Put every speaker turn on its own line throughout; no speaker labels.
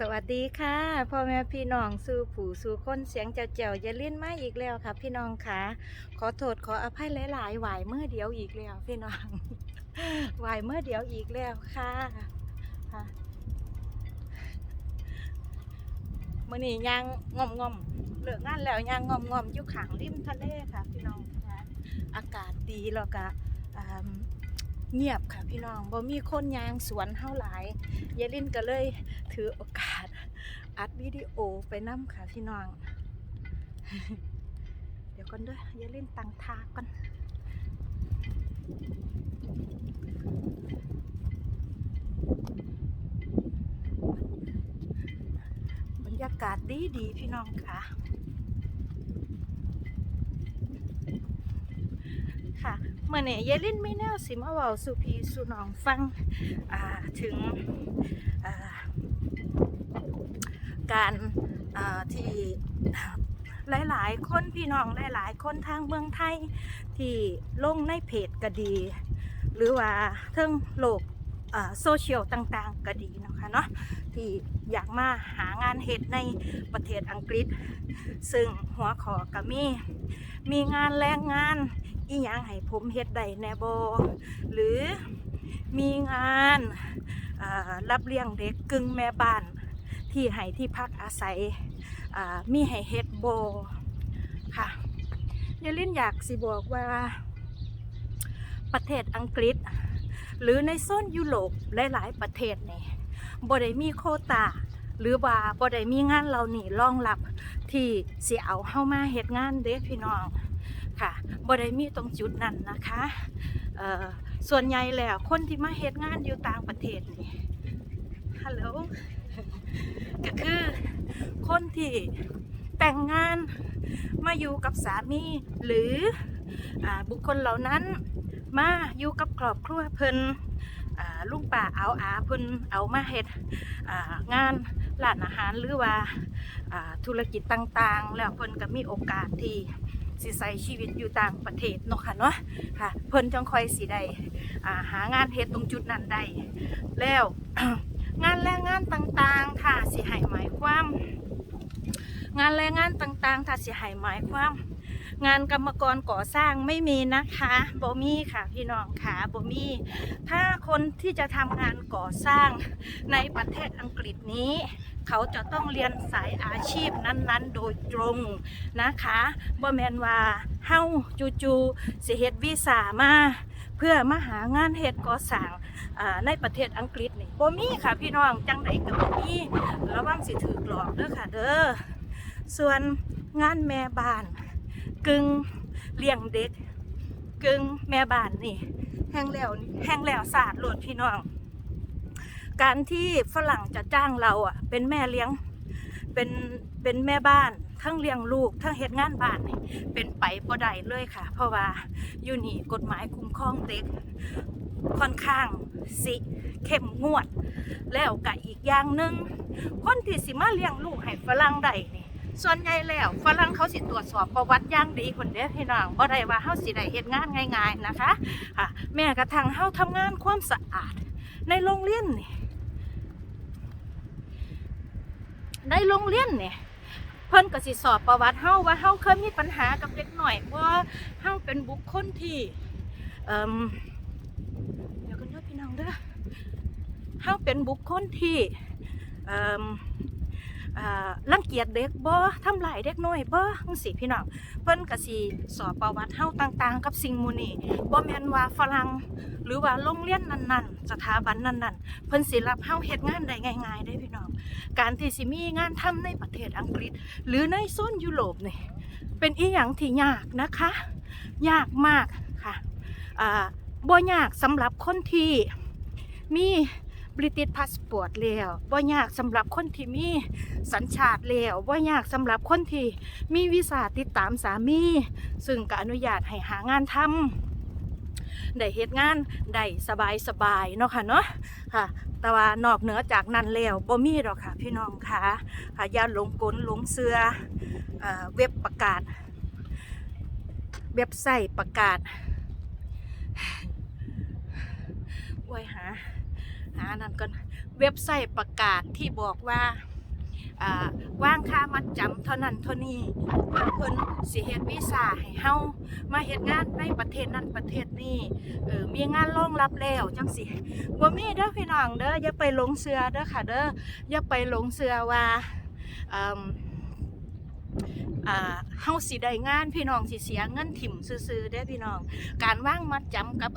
สวัสดีค่ะพ่อแม่พี่น้องสู่ผู้สู่คนเสียงเจ้าเจ้าอย่าลิ้นมาอีกแล้วค่ะ พี่น้องค่ะ ขอโทษขออภัยหลายๆไหวเมื่อเดียวอีกแล้ว พี่น้องไหวเมื่อเดียวอีกแล้วค่ะมื่อนี้ยางงอมงอมๆเลิกงานแล้วยางงอมงอมอยู่ขางริมทะเลค่ะ พี่น้องค่ะอากาศดีแล้วก็อ่า เงียบค่ะพี่น้องบ่มีคนยางสวนเท่าหลายยายลินก็เลยถือโอกาส อัดวิดีโอไปน้ำค่ะพี่น้อง เดี๋ยวก่อนเด้วยยายลินตั้งทาก่อนบรรยากาศดีดีพี่น้องค่ะ ค่ะเมื่อนี่ยยายลินไม่แน่สิมาเว้าสุพีสุนองฟังถึงการอ่าที่หลาย ๆ คนพี่น้องหลาย ๆ คนทางเมืองไทยที่ลงในเพจก็ดี หรือว่าเทิงโลกโซเชียลต่าง ๆ ก็ดีนะคะเนาะที่อยากมาหางานเฮ็ดในประเทศอังกฤษ ซึ่งหัวขอก็มี มีงานแรงงาน อีหยังให้ผมเฮ็ดได้แน่บหรือมีงานรับเลี้ยงเด็กกึ่งแม่บ้านที่ให้ที่พักอาศัยมีให้เฮ็ดโบค่ะยายลินอยากสิบอกว่าประเทศอังกฤษ หรือในโซนยุโรปหลาย ๆ ประเทศนี่บ่ได้มีโคตาหรือว่าบ่ได้มีงานเหล่านี้รองรับที่สิเอาเข้ามาเฮ็ดงานเด้พี่น้อง ค่ะบ่ได้มีตรงจุดนั้นนะคะส่วนใหญ่แล้วคนที่มาเฮ็ดงานอยู่ต่างประเทศนี่ฮัลโหลก็คือคนที่แต่งงานมาอยู่กับสามีหรืออบุคคลเหล่านั้นมาอยู่กับครอบครัวเพิ่นลุงป่าเอาอาเพิ่นเอามาเฮ็ดงานร้านอาหารหรือว่าอ่าธุรกิจต่างๆ แล้วเพิ่นก็มีโอกาสที่ สิใส่ชีวิตอยู่ต่างประเทศเนาะค่ะเนาะค่ะ เพิ่นจังค่อยสิได้หางานเฮ็ดตรงจุดนั้นได้แล้วงานแรงงานต่างๆค่ะสิให้หมายความ งานแรงงานต่างๆถ้าสิให้หมายความ งานกรรมกรก่อสร้างไม่มีนะคะบ่มีค่ะพี่น้องค่ะบ่มีถ้าคนที่จะทำงานก่อสร้างในประเทศอังกฤษนี้ เขาจะต้องเรียนสายอาชีพนั้นๆ โดยตรงนะคะบ่แมนว่าเฮาจูๆสิเฮ็ดวีซ่ามาเพื่อมาหางานเฮ็ดก่อสร้างในประเทศอังกฤษนี่บ่มีค่ะพี่น้องจังไดก็บ่มีระวังสิถูกหลอกเด้อค่ะเด้อส่วนงานแม่บ้าน กึ่งเลี้ยงเด็ก กึ่งแม่บ้านนี่แห้งแล้วแห้งแล้วสาดโลดพี่น้อง การที่ฝรั่งจะจ้างเราอะ เป็นแม่เลี้ยงเป็นเป็นแม่บ้านทั้งเลี้ยงลูกทั้งเฮ็ดงานบ้านนี่เป็นไปบ่ได้เลยค่ะ เพราะว่าอยู่นี่กฎหมายคุ้มครองเด็กค่อนข้างสิเข้มงวด แล้วก็อีกอย่างหนึ่งคนที่สิมาเลี้ยงลูกให้ฝรั่งได้นี่ ส่วนใหญ่แล้วฝรั่งเขาสิตรวจสอบประวัติย่างดีคนเด้อพี่น้องบ่ได้ว่าเฮาสิได้เฮ็ดงานง่าย ๆนะคะค่ะแม้กระทั่งเฮาทำงานความสะอาด ในโรงเรียนนี่ในโรงเรียนเนี่ยเพิ่นก็สิสอบประวัติเฮาว่าเฮาเคยมีปัญหากับเด็กหน่อยว่าเฮาเป็นบุคคลที่เอ่มเดี๋ยวกันเด้อพี่น้องเด้อเฮาเป็นบุคคลที่เอ่อ รังเกียจเด็กบ่ทำลายเด็กน้อยบ่จังซี่พี่น้องเพิ่นก็สิสอบประวัติเฮาต่างๆ กับสิ่งมูนี้บ่แม่นว่าฝรั่งหรือว่าโรงเรียนนั้นๆ สถาบันนั้นๆเพิ่นสิรับเฮาเฮ็ดงานได้ง่ายๆได้พี่น้อง การที่สิมีงานทำในประเทศอังกฤษ หรือในโซนยุโรปนี่เป็นอีหยังที่ยากนะคะ ยากมากค่ะอ่าบ่ยากสำหรับคนที่มี บริติชพาสปอร์ตแล้วบ่ยากสำหรับคนที่มีสัญชาติแล้วบ่ยากสำหรับคนที่มีวีซ่าติดตามสามี ซึ่งก็อนุญาตให้หางานทำได้เฮ็ดงานได้สบายๆเนาะค่ะเนาะค่ะ แต่ว่านอกเหนือจากนั้นแล้วบ่มีหรอกค่ะ พี่น้องค่ะค่ะอย่าหลงกลหลงเสือเอ่อเว็บประกาศ เว็บไซต์ประกาศไว้หา หานั่นก่อนเว็บไซต์ประกาศที่บอกว่าว่างค่ามัดจำเท่านั้นเท่านี้เพิ่นสิเฮ็ดวีซ่าให้เฮามาเฮ็ดงานในประเทศนั้นประเทศนี้เออมีงานรองรับแล้วจังสิบ่มีเด้อพี่น้องเด้ออย่าไปหลงเชื่อเด้อค่ะเด้ออย่าไปหลงเชื่อว่าอืมอ่าเฮาสิได้งานพี่น้องสิเสียเงินถิ่มซื่อๆเด้อพี่น้อง การว่างมัดจำกับ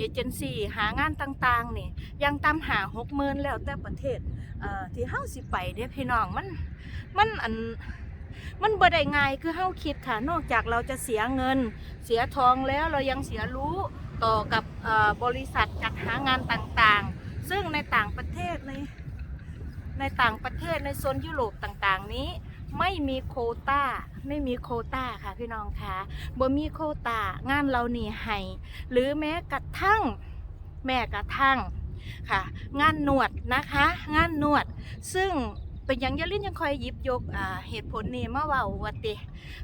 เอเจนซี่หางานต่างๆนี่ยังตามหาหกหมื่นแล้วแต่ประเทศเที่เฮาสิไปเด้พี่น้องมันมันอันมันบ่ได้ง่ายคือเฮาคิดค่ะนอกจากเราจะเสียเงิน เสียทองแล้วเรายังเสียรู้ต่อกับบริษัทจัดหางานต่างๆ ซึ่งในต่างประเทศในในต่างประเทศในโซนยุโรปต่างๆนี้ ไม่มีโควตาไม่มีโควตาค่ะพี่น้องคะบ่มีโควตางานเรานี่ให้หรือแม้กระทั่งแม้กระทั่งค่ะ งานนวดนะคะ งานนวด ซึ่งเป็นอยังยาลินยังคอยหยิบยกเหตุผลนี้มาว่าวัติ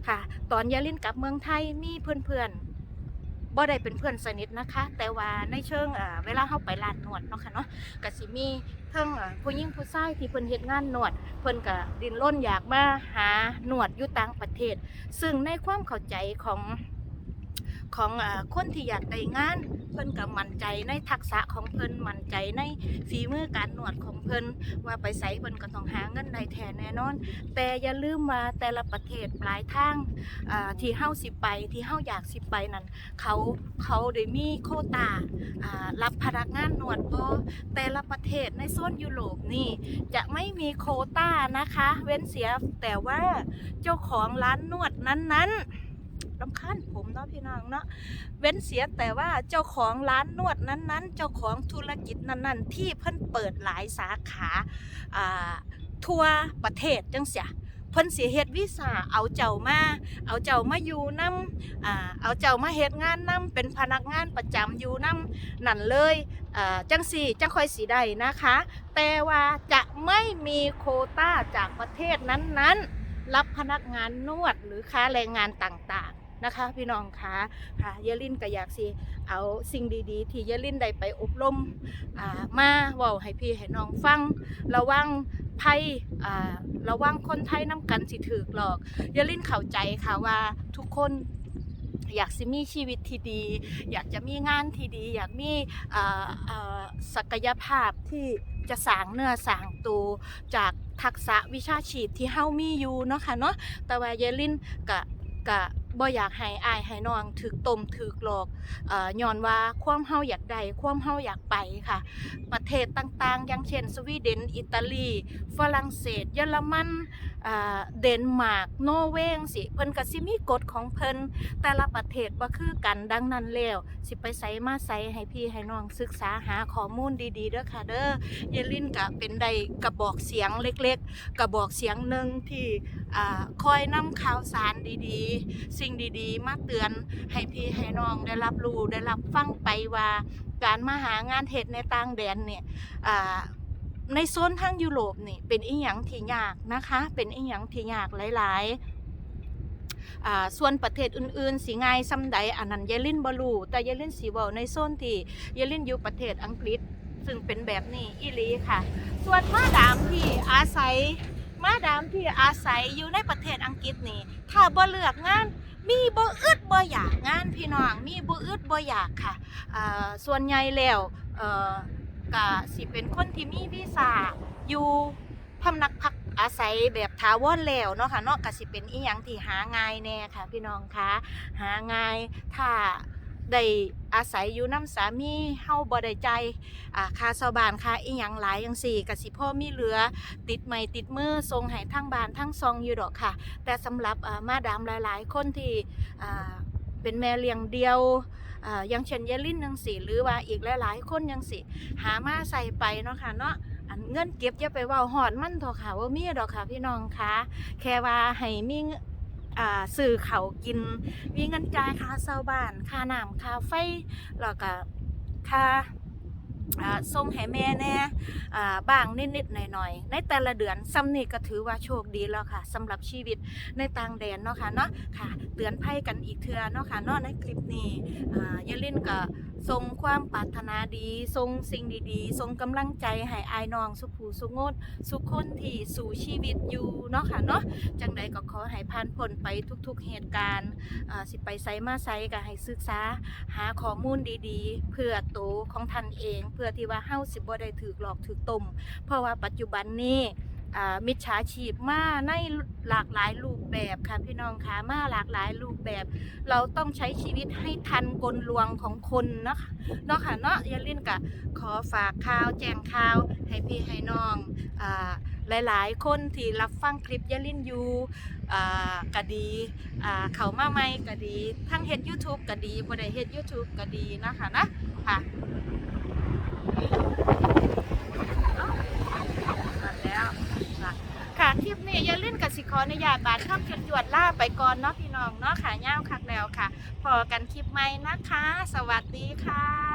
ค่ะ ตอนยาลินกลับเมืองไทยมีเพื่อนๆ บ่ได้เป็นเพื่อนสนิทนะคะ แต่ว่าในเชิงเวลาเข้าไปร้านนวดเนาะค่ะเนาะก็สิมีเทั้งผู้หญิงผู้ชายที่เพิ่นเฮ็ดงานนวด เพิ่นก็ดินร่นอยากมาหาหนวดอยู่ต่างประเทศ ซึ่งในความเข้าใจของ ของอคนที่อยากได้งาน เพิ่นก็มั่นใจในทักษะของเพิ่นมั่นใจในฝีมือการนวดของเพิ่นว่าไปไสเพิ่นก็ต้องหาเงินได้แท้แน่นอน แต่อย่าลืมว่าแต่ละประเทศปลายทางอ่าที่เฮาสิไปที่เฮาอยากสิไปนั้นเขาเขาได้มีโคตารับพนักงานนวดบ่แต่ละประเทศในโซนยุโรปนี่จะไม่มีโคต้านะคะ เว้นเสียแต่ว่าเจ้าของร้านนวดนั้นๆ ลำคาญผมเนาะพี่น้องเนาะเว้นเสียแต่ว่าเจ้าของร้านนวดนั้นๆ เจ้าของธุรกิจนั้นๆ ที่เพิ่นเปิดหลายสาขาอ่าทั่วประเทศจังเสียเพิ่นเสิเฮ็ดวีซ่าเอาเจ้ามา เอาเจ้ามาอยู่นํอ่าเอาเจ้ามาเฮ็ดงานนํเป็นพนักงานประจำอยู่นํนั่นเลยอ่าจังสี่จังค่อยสีได้นะคะ แต่ว่าจะไม่มีโคต้าจากประเทศนั้นๆ รับพนักงานนวดหรือค้าแรงงานต่างๆ นะคะ พี่น้องคะค่ะเยลินก็อยากสิเอาสิ่งดีๆ ที่เยลินได้ไปอบรมมาเว้าให้พี่ให้น้องฟังระวังภัยอ่ระวังคนไทยน้ำกันสิถือหลอกเยลินเข้าใจค่ะว่าทุกคนอยากสิมีชีวิตที่ดี อยากจะมีงานที่ดี อยากมีศักยภาพที่จะสางเนื้อสางตัวจากทักษะวิชาชีพที่เฮามีอยู่เนาะค่ะเนาะแต่ว่าเยลินกะกะ บ่อยากให้อายให้น้องถึกตมถึกหลอกเอ่อย้อนว่าความเฮาอยากได้ความเฮาอยากไปค่ะ ประเทศต่างๆ อย่างเช่น สวีเดน อิตาลี ฝรั่งเศส เยอรมันเดนมาร์กโนเวงสิเพิ่นก็สิมีกฎของเพิ่นแต่ละประเทศบ่คือกันดังนั้นแล้วสิไปไสมาไสให้พี่ให้น้องศึกษาหาข้อมูลดีๆเด้อค่ะเด้อเยลินก็เป็นได้กระบอกเสียงเล็ก ๆกระบอกเสียงหนึ่งที่อ่าคอยนำข่าวสารดีๆสิ่งดีๆ มาเตือนให้พี่ให้น้องได้รับรู้ได้รับฟังไปว่าการมาหางานเฮ็ดในต่างแดนเนี่ยในโซนทางยุโรปนี่เป็นอีหยังที่ยากนะคะ เป็นอีหยังที่ยากหลายๆส่วนประเทศอื่นๆสิง่ายซ้ำใดอันนั้นยายลินบ่รู้แต่ยายลินสิเว้าในโซนที่ยายลินอยู่ประเทศอังกฤษ ซึ่งเป็นแบบนี้อีลีค่ะ ส่วนมาดามที่อาศัย มาดามที่อาศัยอยู่ในประเทศอังกฤษนี่ ถ้าบ่เลือกงาน มีบ่อึดบ่อยากงานพี่น้อง มีบ่อึดบ่อยากค่ะส่วนใหญ่แล้วก็สิเป็นคนที่มีวีซ่าอยู่พำนักพักอาศัยแบบถาวรแล้วเนาะค่ะเนาะก็สิเป็นอีหยังที่หาง่ายแน่ค่ะ พี่น้องคะหาง่ายถ้า ได้อาศัยอยู่น้ำสามีเฮาบ่ได้ใจอ่าค่าเช่าบ้านค่าอีหยังหลายจังซี่กสิพ่อมีเหลือ ติดไม้ติดมือส่งให้ทั้งบานทั้งซองอยู่ดอกค่ะ แต่สำหรับอ่ามาดามหลาย ๆ คนที่อ่าเป็นแม่เลี้ยงเดียวอ่าย่างเช่นยายลินยังสิหรือว่าอีกหลาย ๆ คนยังสิหามาใส่ไปเนาะค่ะเนาะอันเงินเก็บอย่าไปว่าหอดมันเถอะค่ะว่ามีดอกค่ะพี่น้องคะแค่ว่าให้มี ซื้อเขากิน มีเงินจ่ายค่าเช่าบ้าน ค่าน้ำค่าไฟ แล้วก็ค่าส่งให้แม่แน่อ่าบ้างนิดๆหน่อยๆ ในแต่ละเดือนซ้ำนี่ก็ถือว่าโชคดีแล้วค่ะสำหรับชีวิตในต่างแดนเนาะค่ะเนาะค่ะ เตือนภัยกันอีกเทื่อเนาะค่ะเนาะในคลิปนี้อ่ายายลินก็ส่งความปรารถนาดีส่งสิ่งดีๆส่งกำลังใจให้อายน้องสุขูสุงดสุขคนที่สู่ชีวิตอยู่เนาะค่ะเนาะจังใดก็ขอให้ผ่านพ้นไปทุกๆเหตุการณ์อ่าสิไปไสมาไสก็ให้ศึกษาหาข้อมูลดีๆ เพื่อโตวของท่านเอง เพื่อที่ว่าเฮาสิบ่ได้ถูกหลอกถูกต้มเพราะว่าปัจจุบันนี้ มิจฉาชีพมาในหลากหลายรูปแบบค่ะพี่น้องคะมาหลากหลายรูปแบบ เราต้องใช้ชีวิตให้ทันกลลวงของคนเนาะคะเนาะค่ะเนาะอยาลินกะขอฝากข่าวแจ้งข่าวให้พี่ให้น้องอ่าหลายๆ คนที่รับฟังคลิปยาลินอยู่กะดีเขามาใหม่กะดีทั้งเฮ็ด YouTube กะดีบ่ได้เฮ็ด YouTube กะดีนะคะนะค่ะเอ้ามาแล้วค่ะค่ะคลิปนี้อยาลินกับ สิขออนุญาตบาดข้ามจนจวดล่าไปก่อนเนาะพี่น้องเนาะค่ะย่าวคักแล้วค่ะ พอกันคลิปใหม่นะคะ สวัสดีค่ะ